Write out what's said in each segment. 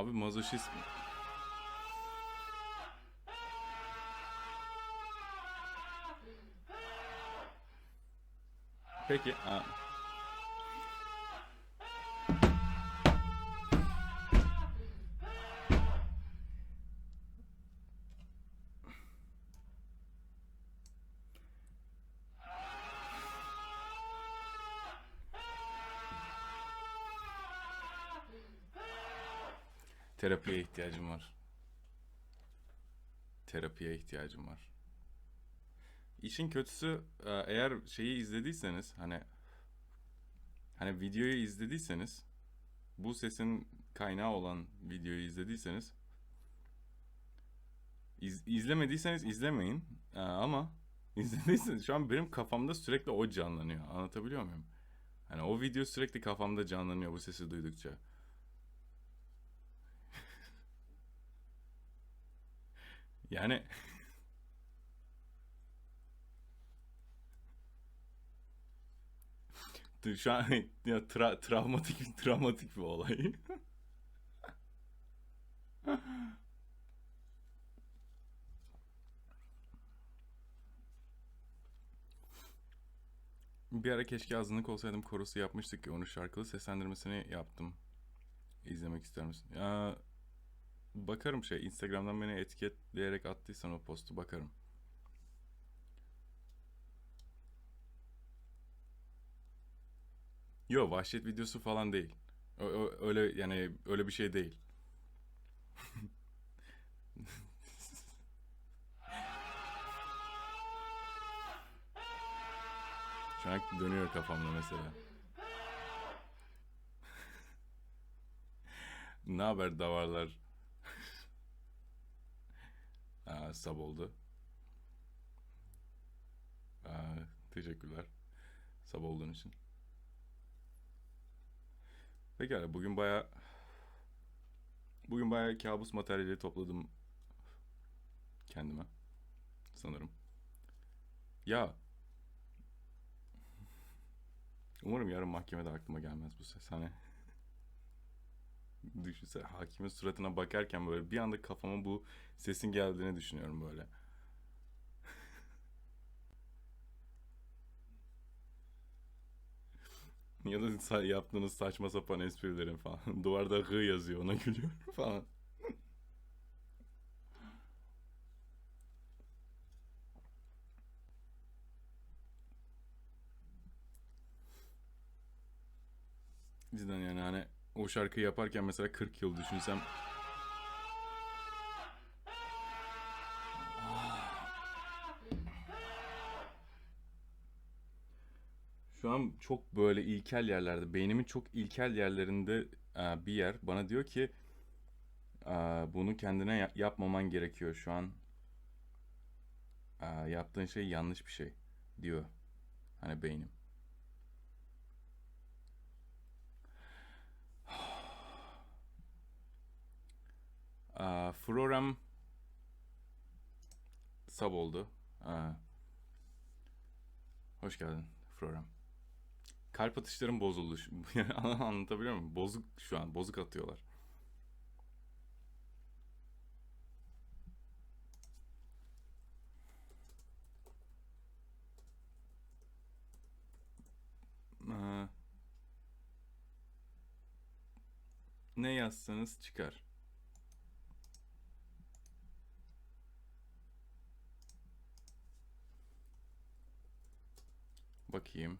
Abi mazoşist Peki. Ha. Terapiye ihtiyacım var. Terapiye ihtiyacım var. İşin kötüsü e, eğer şeyi izlediyseniz hani hani videoyu izlediyseniz bu sesin kaynağı olan videoyu izlediyseniz iz, izlemediyseniz izlemeyin E, ama izlediyseniz şu an benim kafamda sürekli o canlanıyor. Anlatabiliyor muyum? Hani o video sürekli kafamda canlanıyor bu sesi duydukça. Yani şu an ya tra- travmatik travmatik bir olay. Bir ara keşke azınlık olsaydım korusu yapmıştık ki onun şarkılı seslendirmesini yaptım. İzlemek ister misin? Ya bakarım şey Instagram'dan beni etiketleyerek attıysan o postu bakarım. Yo vahşet videosu falan değil. Ö- ö- öyle yani öyle bir şey değil. Şu an dönüyor kafamda mesela. Ne haber davarlar? Aa, sab oldu. Aa, teşekkürler. Sab olduğun için. Pekala bugün baya bugün baya kabus materyali topladım kendime sanırım. Ya umarım yarın mahkemede aklıma gelmez bu ses. Hani düşünsene hakimin suratına bakarken böyle bir anda kafama bu sesin geldiğini düşünüyorum böyle. Ya da yaptığınız saçma sapan esprilerin falan. Duvarda hı yazıyor ona gülüyorum falan. Cidden yani hani o şarkıyı yaparken mesela 40 yıl düşünsem Şu an çok böyle ilkel yerlerde, beynimin çok ilkel yerlerinde e, bir yer bana diyor ki e, bunu kendine ya- yapmaman gerekiyor şu an. E, yaptığın şey yanlış bir şey diyor. Hani beynim. Frorem sub oldu. E, hoş geldin Frorem. Kalp atışlarım bozuldu. Anlatabiliyor muyum? Bozuk şu an. Bozuk atıyorlar. Aa, ne yazsanız çıkar. Bakayım.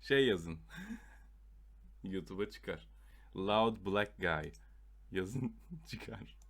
Şey yazın. YouTube'a çıkar. Loud Black Guy. Yazın çıkar.